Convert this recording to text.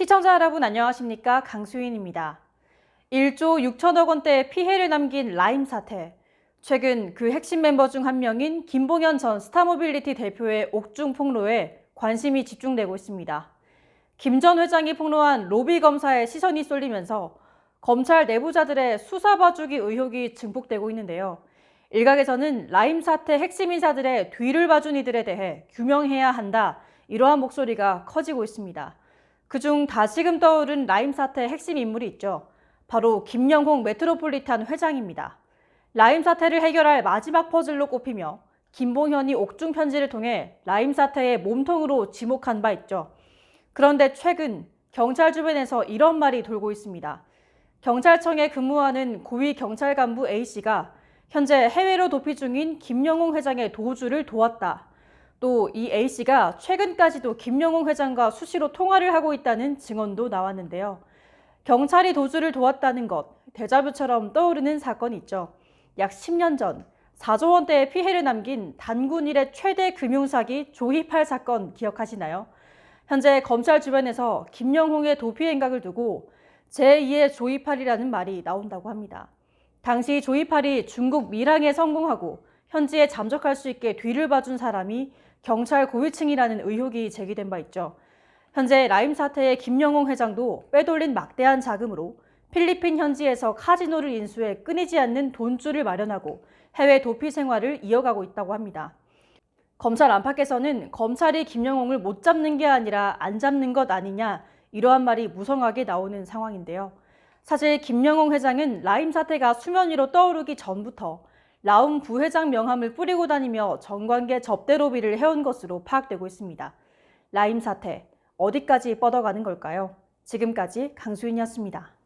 시청자 여러분 안녕하십니까? 강수인입니다. 1조 6천억 원대의 피해를 남긴 라임 사태. 최근 그 핵심 멤버 중 한 명인 김봉현 전 스타모빌리티 대표의 옥중 폭로에 관심이 집중되고 있습니다. 김 전 회장이 폭로한 로비 검사의 시선이 쏠리면서 검찰 내부자들의 수사 봐주기 의혹이 증폭되고 있는데요. 일각에서는 라임 사태 핵심 인사들의 뒤를 봐준 이들에 대해 규명해야 한다. 이러한 목소리가 커지고 있습니다. 그중 다시금 떠오른 라임 사태 핵심 인물이 있죠. 바로 김영홍 메트로폴리탄 회장입니다. 라임 사태를 해결할 마지막 퍼즐로 꼽히며 김봉현이 옥중 편지를 통해 라임 사태의 몸통으로 지목한 바 있죠. 그런데 최근 경찰 주변에서 이런 말이 돌고 있습니다. 경찰청에 근무하는 고위 경찰 간부 A씨가 현재 해외로 도피 중인 김영홍 회장의 도주를 도왔다. 또 이 A씨가 최근까지도 김영홍 회장과 수시로 통화를 하고 있다는 증언도 나왔는데요. 경찰이 도주를 도왔다는 것, 대자뷰처럼 떠오르는 사건이 있죠. 약 10년 전 4조 원대의 피해를 남긴 단군 일의 최대 금융사기 조희팔 사건 기억하시나요? 현재 검찰 주변에서 김영홍의 도피 행각을 두고 제2의 조이팔이라는 말이 나온다고 합니다. 당시 조이팔이 중국 밀항에 성공하고 현지에 잠적할 수 있게 뒤를 봐준 사람이 경찰 고위층이라는 의혹이 제기된 바 있죠. 현재 라임 사태의 김영홍 회장도 빼돌린 막대한 자금으로 필리핀 현지에서 카지노를 인수해 끊이지 않는 돈줄을 마련하고 해외 도피 생활을 이어가고 있다고 합니다. 검찰 안팎에서는 검찰이 김영홍을 못 잡는 게 아니라 안 잡는 것 아니냐 이러한 말이 무성하게 나오는 상황인데요. 사실 김영홍 회장은 라임 사태가 수면 위로 떠오르기 전부터 라움 부회장 명함을 뿌리고 다니며 정관계 접대 로비를 해온 것으로 파악되고 있습니다. 라임 사태 어디까지 뻗어가는 걸까요? 지금까지 강수인이었습니다.